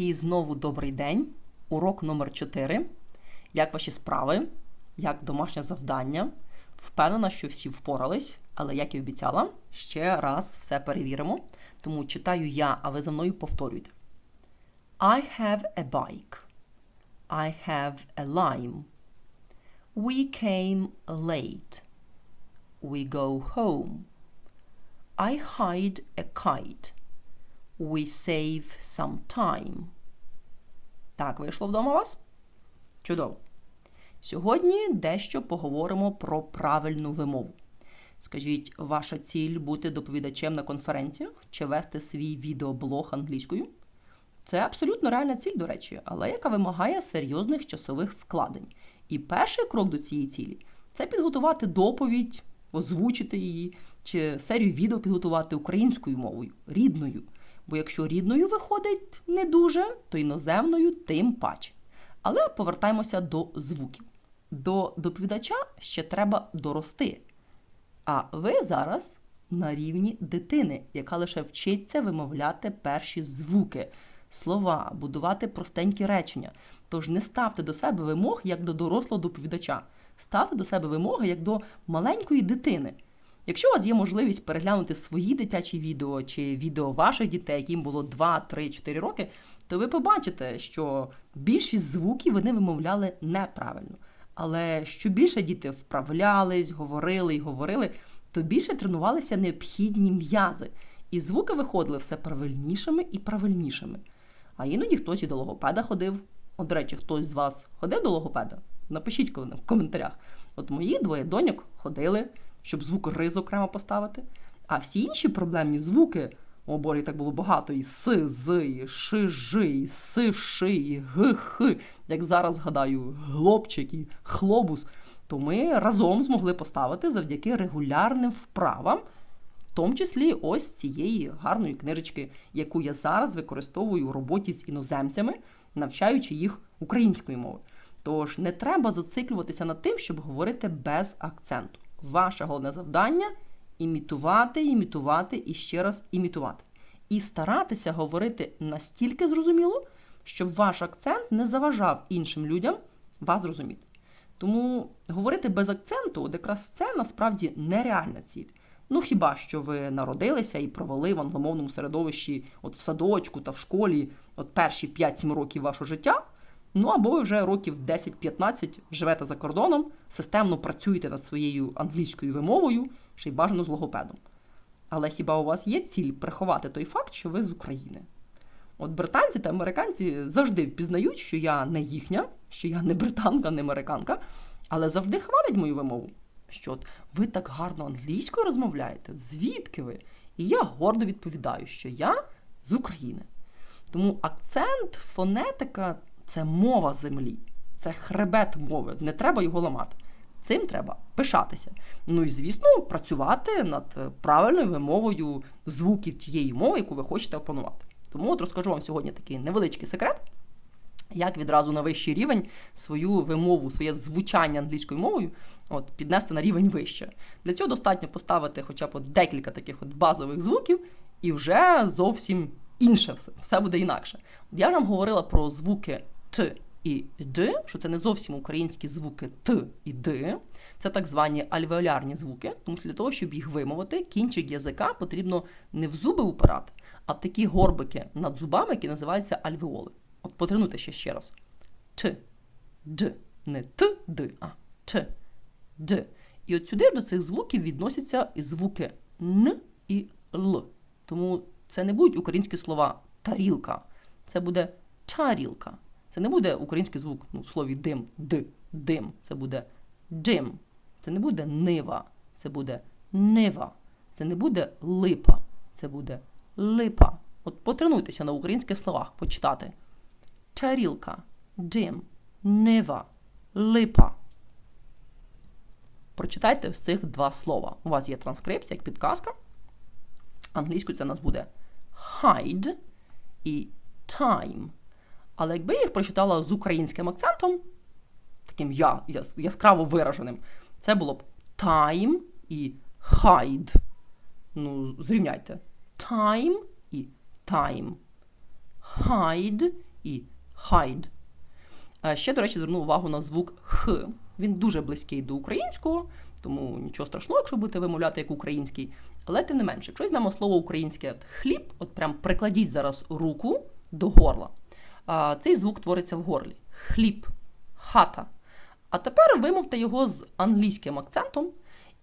І знову добрий день. Урок номер 4. Як ваші справи? Як домашнє завдання? Впевнена, що всі впорались, але як і обіцяла, ще раз все перевіримо. Тому читаю я, а ви за мною повторюйте. I have a bike. I have a lime. We came late. We go home. I hide a kite. We save some time. Так, вийшло вдома у вас? Чудово. Сьогодні дещо поговоримо про правильну вимову. Скажіть, ваша ціль бути доповідачем на конференціях чи вести свій відеоблог англійською? Це абсолютно реальна ціль, до речі, але яка вимагає серйозних часових вкладень. І перший крок до цієї цілі це підготувати доповідь, озвучити її, чи серію відео підготувати українською мовою, рідною. Бо якщо рідною виходить не дуже, то іноземною тим паче. Але повертаємося до звуків. До доповідача ще треба дорости. А ви зараз на рівні дитини, яка лише вчиться вимовляти перші звуки, слова, будувати простенькі речення. Тож не ставте до себе вимог як до дорослого доповідача, ставте до себе вимоги як до маленької дитини. Якщо у вас є можливість переглянути свої дитячі відео чи відео ваших дітей, яким було 2, 3, 4 роки, то ви побачите, що більшість звуків вони вимовляли неправильно. Але що більше діти вправлялись, говорили і говорили, то більше тренувалися необхідні м'язи. І звуки виходили все правильнішими і правильнішими. А іноді хтось і до логопеда ходив. От, до речі, хтось з вас ходив до логопеда? Напишіть в коментарях. От мої двоє доньок ходили, щоб звук риз окремо поставити. А всі інші проблемні звуки, о боже, так було багато, і с, з, і ши, жи, і си, ши, і г, х, як зараз згадаю, глобчик і хлобус, то ми разом змогли поставити завдяки регулярним вправам, в тому числі ось цієї гарної книжечки, яку я зараз використовую у роботі з іноземцями, навчаючи їх української мови. Тож не треба зациклюватися над тим, щоб говорити без акценту. Ваше головне завдання імітувати, імітувати і ще раз імітувати. І старатися говорити настільки зрозуміло, щоб ваш акцент не заважав іншим людям вас зрозуміти. Тому говорити без акценту, якраз це насправді нереальна ціль. Ну хіба що ви народилися і провели в англомовному середовищі, от в садочку та в школі, от перші 5-7 років вашого життя. Ну або ви вже років 10-15 живете за кордоном, системно працюєте над своєю англійською вимовою, ще й бажано з логопедом. Але хіба у вас є ціль приховати той факт, що ви з України? От британці та американці завжди впізнають, що я не їхня, що я не британка, не американка, але завжди хвалять мою вимову. Що от ви так гарно англійською розмовляєте? Звідки ви? І я гордо відповідаю, що я з України. Тому акцент, фонетика це мова землі, це хребет мови, не треба його ламати. Цим треба пишатися. Ну і, звісно, працювати над правильною вимовою звуків тієї мови, яку ви хочете опанувати. Тому от розкажу вам сьогодні такий невеличкий секрет, як відразу на вищий рівень свою вимову, своє звучання англійською мовою от, піднести на рівень вище. Для цього достатньо поставити хоча б от декілька таких от базових звуків, і вже зовсім інше все, все буде інакше. Я вам говорила про звуки Т і Д, що це не зовсім українські звуки Т і Д, це так звані альвеолярні звуки, тому що для того, щоб їх вимовити, кінчик язика потрібно не в зуби упирати, а в такі горбики над зубами, які називаються альвеоли. От потренуйте ще ще раз. Т, Д, не Т, Д, а Т, Д. І от сюди до цих звуків відносяться і звуки Н і Л. Тому це не будуть українські слова тарілка, це буде тарілка. Це не буде український звук ну, в слові дим, д, дим. Це буде дим. Це не буде нива. Це буде нива. Це не буде липа. Це буде липа. От потренуйтеся на українських словах почитати. Тарілка, дим, нива, липа. Прочитайте ось цих два слова. У вас є транскрипція, як підказка. Англійською це у нас буде hide і time. Але якби я їх прочитала з українським акцентом, таким я, яскраво вираженим, це було б time і hide. Ну, зрівняйте. Time і time. Hide і hide. Ще, до речі, зверну увагу на звук Х. Він дуже близький до українського, тому нічого страшного, якщо будете вимовляти як український. Але тим не менше, якщо візьмемо слово українське хліб, от прям прикладіть зараз руку до горла. Цей звук твориться в горлі. Хліб, хата. А тепер вимовте його з англійським акцентом,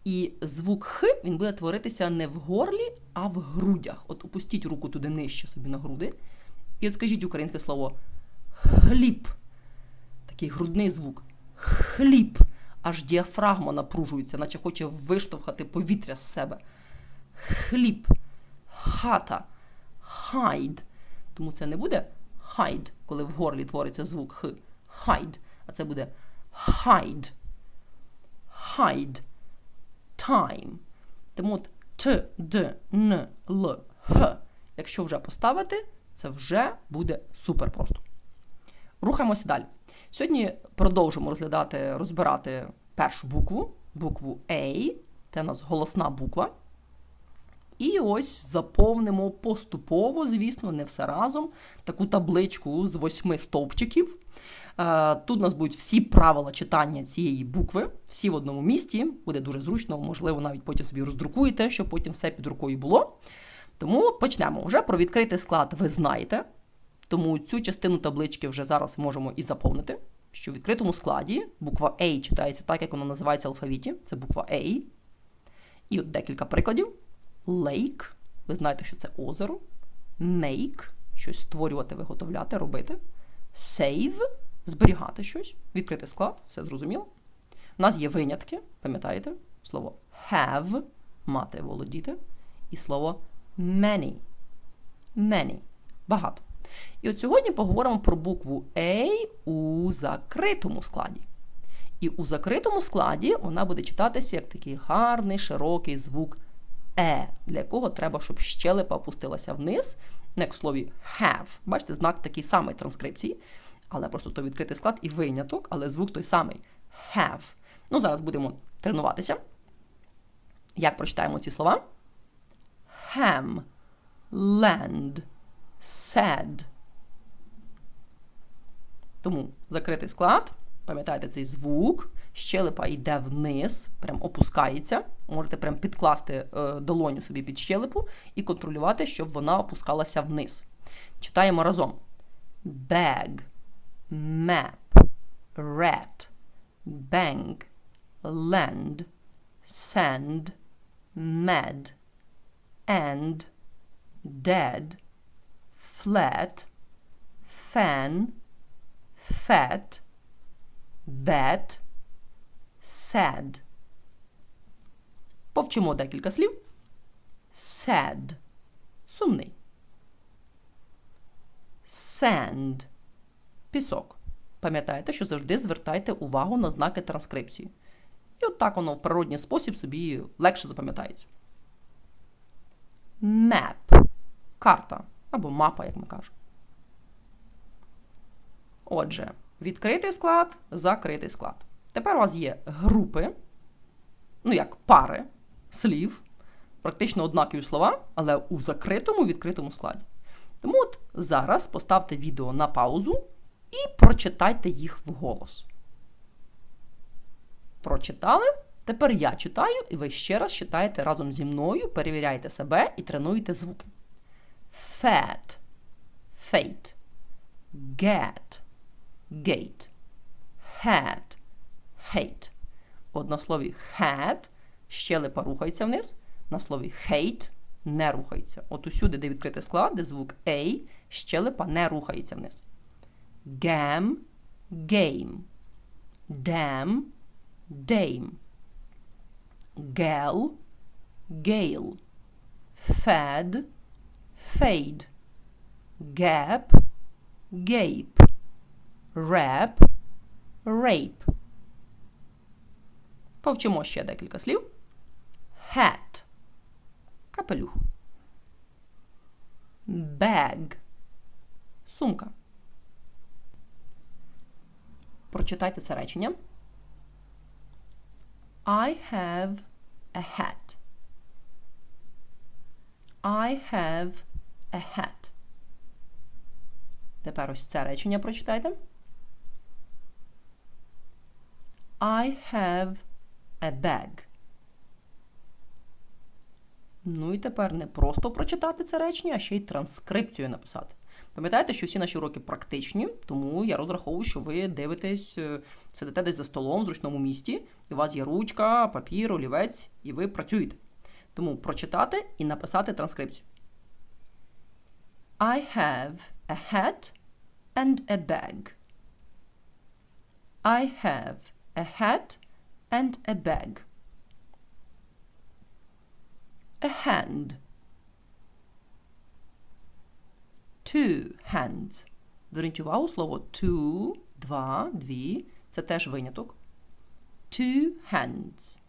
і звук Х він буде творитися не в горлі, а в грудях. От опустіть руку туди нижче собі на груди. І от скажіть українське слово хліб. Такий грудний звук. Хліб. Аж діафрагма напружується, наче хоче виштовхати повітря з себе. Хліб, хата, хайд. Тому це не буде хайд, коли в горлі твориться звук Х. Хайд. А це буде hide. Hide. Time. Тому от Т, Д, Н, Л, Х. Якщо вже поставити, це вже буде супер просто. Рухаємося далі. Сьогодні продовжимо розглядати, розбирати першу букву, букву A. Це у нас голосна буква. І ось заповнимо поступово, звісно, не все разом, таку табличку з восьми стовпчиків. Е, тут у нас будуть всі правила читання цієї букви, всі в одному місті. Буде дуже зручно, можливо, навіть потім собі роздрукуєте, щоб потім все під рукою було. Тому почнемо. Вже про відкритий склад ви знаєте. Тому цю частину таблички вже зараз можемо і заповнити. Що в відкритому складі буква A читається так, як вона називається в алфавіті. Це буква A. І от декілька прикладів. Lake. Ви знаєте, що це озеро. Make щось створювати, виготовляти, робити. Save зберігати щось, відкрити склад, все зрозуміло. У нас є винятки, пам'ятаєте? Слово have мати володіти. І слово many. Many. Багато. І от сьогодні поговоримо про букву A у закритому складі. І у закритому складі вона буде читатися як такий гарний, широкий звук Е, для якого треба, щоб щелепа опустилася вниз, не як в слові have. Бачите, знак такий самий транскрипції, але просто то відкритий склад і виняток, але звук той самий have. Ну, зараз будемо тренуватися. Як прочитаємо ці слова? Ham, land, said. Тому закритий склад. Пам'ятаєте цей звук, щелепа йде вниз, прям опускається. Можете прям підкласти е, долоню собі під щелепу і контролювати, щоб вона опускалася вниз. Читаємо разом: Bag, map, rat, bank, land, sand, mad, and, dead, flat, fan, fat, bad, sad. Повчимо декілька слів. Sad. Сумний. Sand. Пісок. Пам'ятаєте, що завжди звертайте увагу на знаки транскрипції. І от так воно в природній спосіб собі легше запам'ятається. Map. Карта. Або мапа, як ми кажемо. Отже, відкритий склад, закритий склад. Тепер у вас є групи, ну як пари слів, практично однакові слова, але у закритому відкритому складі. Тому от зараз поставте відео на паузу і прочитайте їх вголос. Прочитали? Тепер я читаю, і ви ще раз читаєте разом зі мною, перевіряйте себе і тренуєте звуки. Fat, fate, get, gate, had, hate. Одно слові had, щелепа рухається вниз, на слові hate не рухається. От усюди, де відкритий склад, де звук A, щелепа не рухається вниз. Gam, game. Dam, dame. Gal, gale. Fad, fade. Gap, gape. Rap, rape. Повчимо ще декілька слів. Hat. Капелюх. Bag. Сумка. Прочитайте це речення. I have a hat. I have a hat. Тепер ось це речення прочитайте. I have a bag. Ну і тепер не просто прочитати це речення, а ще й транскрипцію написати. Пам'ятаєте, що всі наші уроки практичні, тому я розраховую, що ви дивитесь, е, сидите десь за столом в зручному місті, і у вас є ручка, папір, олівець, і ви працюєте. Тому прочитати і написати транскрипцію. I have a hat and a bag. I have a hat and a bag. A hand. Two hands. Зверніть увагу слово two, два, дві. Це теж виняток. Two hands.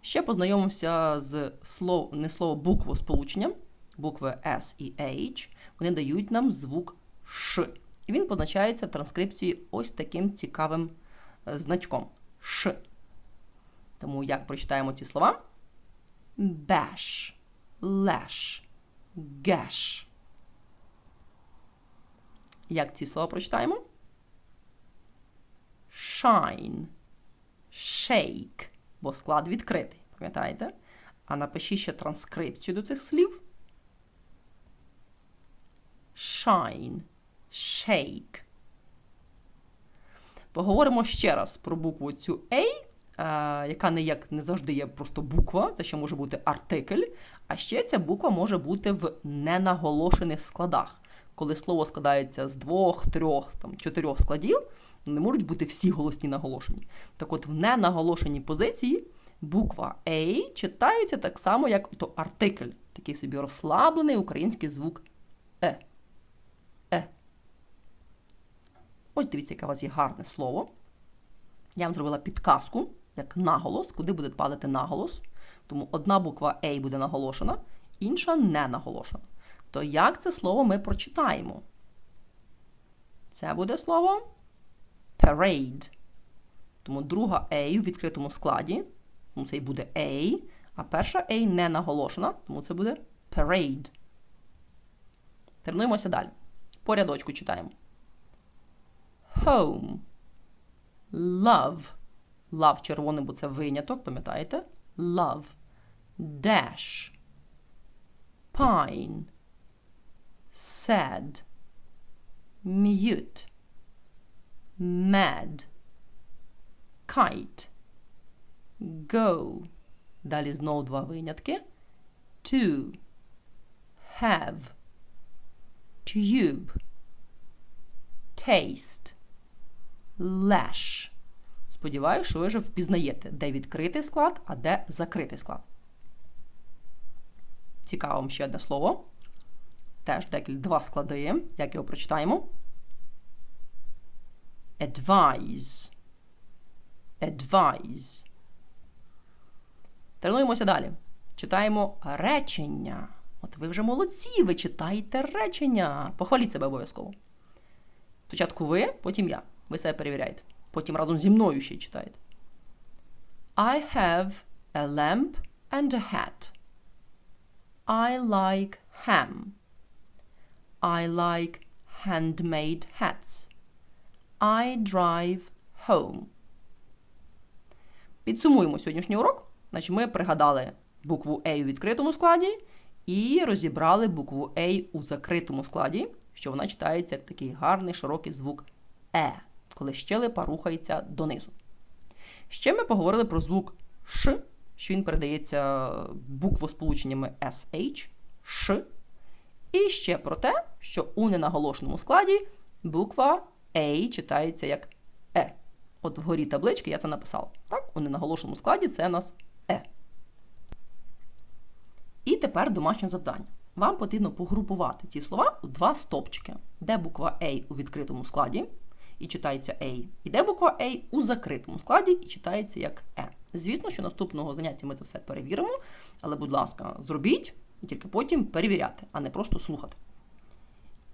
Ще познайомимося з слов, не слово букву сполученням, букви S і H. Вони дають нам звук Ш. І він позначається в транскрипції ось таким цікавим значком Ш. Тому як прочитаємо ці слова? Bash, lash, gash. Як ці слова прочитаємо? Shine, shake, бо склад відкритий, пам'ятаєте? А напишіть ще транскрипцію до цих слів. Shine, shake. Поговоримо ще раз про букву цю A, е, яка не як не завжди є просто буква, це ще може бути артикль. А ще ця буква може бути в ненаголошених складах. Коли слово складається з двох, трьох, там, чотирьох складів, не можуть бути всі голосні наголошені. Так от в ненаголошеній позиції буква A читається так само, як то артикль, такий собі розслаблений український звук Е. Ось дивіться, яке у вас є гарне слово. Я вам зробила підказку, як наголос, куди буде падати наголос. Тому одна буква A буде наголошена, інша не наголошена. То як це слово ми прочитаємо? Це буде слово parade. Тому друга A у відкритому складі, тому це і буде A, а перша A не наголошена, тому це буде parade. Тренуємося далі. По рядочку читаємо. Home. Love. Love червоний, бо це виняток, пам'ятаєте? Love. Dash. Pine. Sad. Mute. Mad. Kite. Go. Далі знову два винятки. To. Have. Tube. Taste. Lash. Сподіваюся, що ви вже впізнаєте, де відкритий склад, а де закритий склад. Цікаво вам ще одне слово. Теж декілька два склади. Як його прочитаємо? Advise. Advise. Тренуємося далі. Читаємо речення. От ви вже молодці, ви читаєте речення. Похваліть себе обов'язково. Спочатку ви, потім я. Ви себе перевіряєте. Потім разом зі мною ще й читаєте. I have a lamp and a hat. I like ham. I like handmade hats. I drive home. Підсумуємо сьогоднішній урок. Значить, ми пригадали букву A у відкритому складі і розібрали букву A у закритому складі, що вона читається як такий гарний широкий звук Е, коли щелепа рухається донизу. Ще ми поговорили про звук Ш, що він передається буквосполученнями SH, Ш. І ще про те, що у ненаголошеному складі буква A читається як Е. От вгорі таблички я це написала. Так, у ненаголошеному складі це у нас Е. І тепер домашнє завдання. Вам потрібно погрупувати ці слова у два стопчики, де буква A у відкритому складі і читається A, і де буква A у закритому складі і читається як E. Звісно, що наступного заняття ми це все перевіримо, але, будь ласка, зробіть і тільки потім перевіряти, а не просто слухати.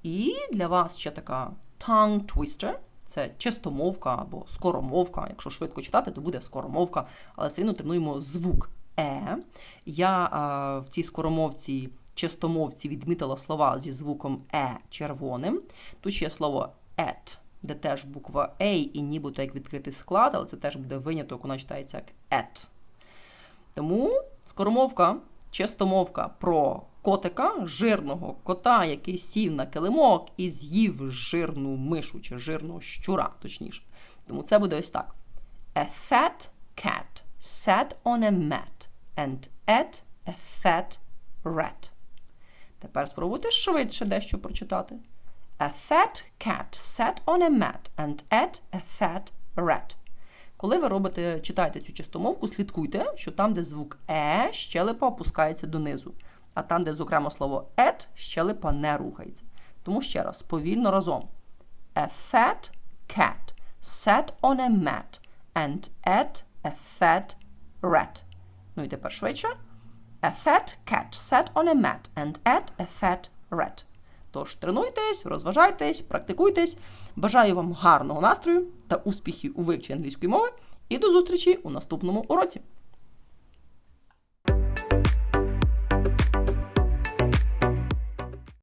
І для вас ще така tongue twister. Це чистомовка або скоромовка. Якщо швидко читати, то буде скоромовка, але все одно тренуємо звук Е. Я а, в цій скоромовці чистомовці відмітила слова зі звуком е червоним. Тут ще є слово at, де теж буква A і нібито як відкритий склад, але це теж буде виняток, вона читається як at. Тому скоромовка, чистомовка про котика, жирного кота, який сів на килимок і з'їв жирну мишу чи жирного щура, точніше. Тому це буде ось так. A fat cat sat on a mat and ate a fat rat. Тепер спробуйте швидше дещо прочитати. A fat cat sat on a mat and ate a fat rat. Коли ви робите, читаєте цю чистомовку, слідкуйте, що там, де звук е, щелепа опускається донизу. А там, де зокрема слово at, щелепа не рухається. Тому ще раз, повільно разом. A fat cat sat on a mat and ate a fat rat. Ну і тепер швидше. A fat cat sat on a mat and ate a fat rat. Тож тренуйтесь, розважайтесь, практикуйтесь. Бажаю вам гарного настрою та успіхів у вивченні англійської мови. І до зустрічі у наступному уроці.